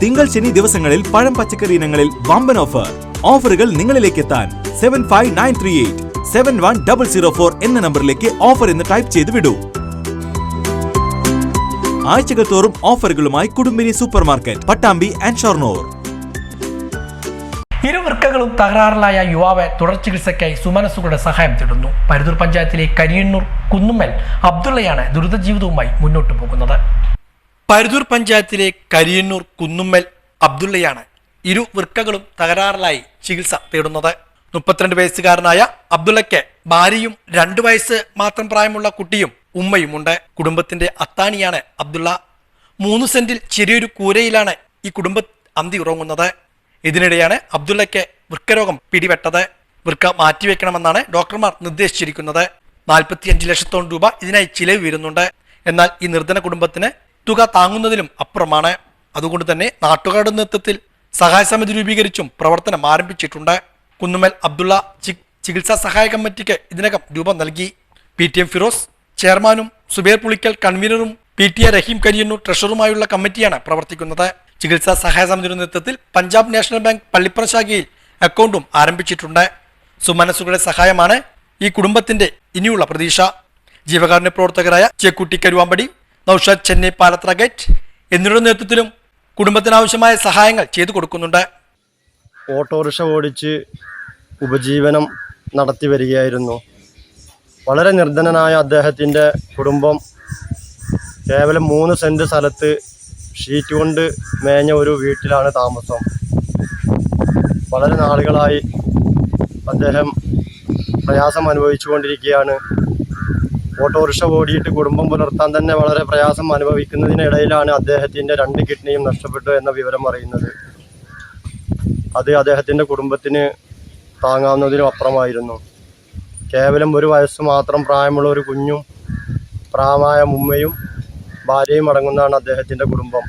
തിങ്കൾ ശനി ദിവസങ്ങളിൽ പഴം പച്ചക്കറി ഇനങ്ങളിൽ വമ്പൻ ഓഫർ ഓഫറുകൾ നിങ്ങളിലേക്ക് എത്താൻ seven five nine three eight seven one double zero four എന്ന നമ്പറിലേക്ക് ഓഫർ എന്ന് ടൈപ്പ് ചെയ്ത് വിടൂ. ആഴ്ചകൾ തോറും ഓഫറുകളുമായി Kudumbini super market Pattambi and Shoranur. ഇരുവൃക്കകളും തകരാറിലായ യുവാവെ തുടർ ചികിത്സയ്ക്കായി സുമനസുകളുടെ സഹായം തേടുന്നു. പരുതൂർ പഞ്ചായത്തിലെ കരിയണ്ണൂർ കുന്നുമ്മൽ അബ്ദുള്ളയാണ് ദുരിത ജീവിതവുമായി മുന്നോട്ട് പോകുന്നത്. പരുതൂർ പഞ്ചായത്തിലെ കരിയന്നൂർ കുന്നുമ്മൽ അബ്ദുള്ളയാണ് ഇരു വൃക്കകളും തകരാറിലായി ചികിത്സ തേടുന്നത്. മുപ്പത്തിരണ്ട് വയസ്സുകാരനായ അബ്ദുള്ളയ്ക്ക് ഭാര്യയും രണ്ടു വയസ്സ് മാത്രം പ്രായമുള്ള കുട്ടിയും ഉമ്മയുമുണ്ട്. കുടുംബത്തിന്റെ അത്താണിയാണ് അബ്ദുള്ള. മൂന്ന് സെന്റിൽ ചെറിയൊരു കൂരയിലാണ് ഈ കുടുംബ അന്തി ഉറങ്ങുന്നത്. ഇതിനിടെയാണ് അബ്ദുള്ളയ്ക്ക് വൃക്കരോഗം പിടിപെട്ടത്. വൃക്ക മാറ്റിവെക്കണമെന്നാണ് ഡോക്ടർമാർ നിർദ്ദേശിച്ചിരിക്കുന്നത്. നാൽപ്പത്തിയഞ്ച് ലക്ഷത്തോളം രൂപ ഇതിനായി ചിലവ് വരുന്നുണ്ട്. എന്നാൽ ഈ നിർധന കുടുംബത്തിന് തുക താങ്ങുന്നതിലും അപ്പുറമാണ്. അതുകൊണ്ട് തന്നെ നാട്ടുകാരുടെ നേതൃത്വത്തിൽ സഹായ സമിതി രൂപീകരിച്ചും പ്രവർത്തനം ആരംഭിച്ചിട്ടുണ്ട്. കുന്നുമൽ അബ്ദുള്ള ചികിത്സാ സഹായ കമ്മിറ്റിക്ക് ഇതിനകം രൂപം നൽകി. പി ടി എം ഫിറോസ് ചെയർമാനും സുബേർ പുളിക്കൽ കൺവീനറും പി ടി എ റഹീം കരിയണ്ണു ട്രഷറുമായുള്ള കമ്മിറ്റിയാണ് പ്രവർത്തിക്കുന്നത്. ചികിത്സാ സഹായ സമിതിയുടെ നേതൃത്വത്തിൽ പഞ്ചാബ് നാഷണൽ ബാങ്ക് പള്ളിപ്പുറം ശാഖയിൽ അക്കൗണ്ടും ആരംഭിച്ചിട്ടുണ്ട്. സുമനസുകളുടെ സഹായമാണ് ഈ കുടുംബത്തിന്റെ ഇനിയുള്ള പ്രതീക്ഷ. ജീവകാരുണ്യ പ്രവർത്തകരായ ചേക്കുട്ടി കരുവാമ്പടി നൌഷാദ് ചെന്നൈ പാലത്ര ഗേറ്റ് എന്നിവരുടെ നേതൃത്വത്തിലും കുടുംബത്തിനാവശ്യമായ സഹായങ്ങൾ ചെയ്തു കൊടുക്കുന്നുണ്ട്. ഓട്ടോറിക്ഷ ഓടിച്ച് ഉപജീവനം നടത്തി വരികയായിരുന്നു. വളരെ നിർധനനായ അദ്ദേഹത്തിന്റെ കുടുംബം കേവലം മൂന്ന് സെന്റ് സ്ഥലത്ത് ഷീറ്റ് കൊണ്ട് മേഞ്ഞ ഒരു വീട്ടിലാണ് താമസം. വളരെ നാളുകളായി അദ്ദേഹം പ്രയാസം അനുഭവിച്ചുകൊണ്ടിരിക്കുകയാണ്. ഓട്ടോറിക്ഷ ഓടിയിട്ട് കുടുംബം പുലർത്താൻ തന്നെ വളരെ പ്രയാസം അനുഭവിക്കുന്നതിനിടയിലാണ് അദ്ദേഹത്തിന്റെ രണ്ട് കിഡ്നിയും നഷ്ടപ്പെട്ടു എന്ന വിവരം അറിയുന്നത്. അത് അദ്ദേഹത്തിന്റെ കുടുംബത്തിന് താങ്ങാവുന്നതിനും അപ്പുറമായിരുന്നു. കേവലം ഒരു വയസ്സ് മാത്രം പ്രായമുള്ള ഒരു കുഞ്ഞും പ്രായമായ ഉമ്മയും ഭാര്യയും അടങ്ങുന്നതാണ് അദ്ദേഹത്തിന്റെ കുടുംബം.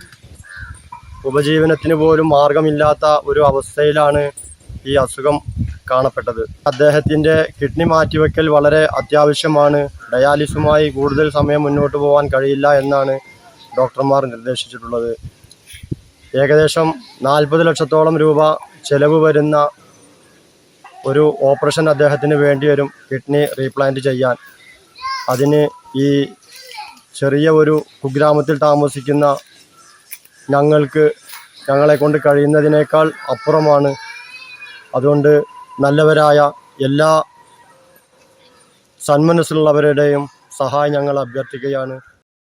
ഉപജീവനത്തിന് പോലും മാർഗമില്ലാത്ത ഒരു അവസ്ഥയിലാണ് ഈ അസുഖം കാണപ്പെട്ടത്. അദ്ദേഹത്തിന്റെ കിഡ്നി മാറ്റിവെക്കൽ വളരെ അത്യാവശ്യമാണ്. ഡയാലിസുമായി കൂടുതൽ സമയം മുന്നോട്ട് പോകാൻ കഴിയില്ല എന്നാണ് ഡോക്ടർമാർ നിർദ്ദേശിച്ചിട്ടുള്ളത്. ഏകദേശം നാൽപ്പത് ലക്ഷത്തോളം രൂപ ചെലവ് വരുന്ന ഒരു ഓപ്പറേഷൻ അദ്ദേഹത്തിന് വേണ്ടി വരും കിഡ്നി റീപ്ലാന്റ് ചെയ്യാൻ. അതിന് ഈ ചെറിയ ഒരു കുഗ്രാമത്തിൽ താമസിക്കുന്ന ഞങ്ങൾക്ക് ഞങ്ങളെ കൊണ്ട് കഴിയുന്നതിനേക്കാൾ അപ്പുറമാണ്. അതുകൊണ്ട് നല്ലവരായ എല്ലാ സന്മനസ്സുള്ളവരുടെയും സഹായം ഞങ്ങൾ അഭ്യർത്ഥിക്കുകയാണ്.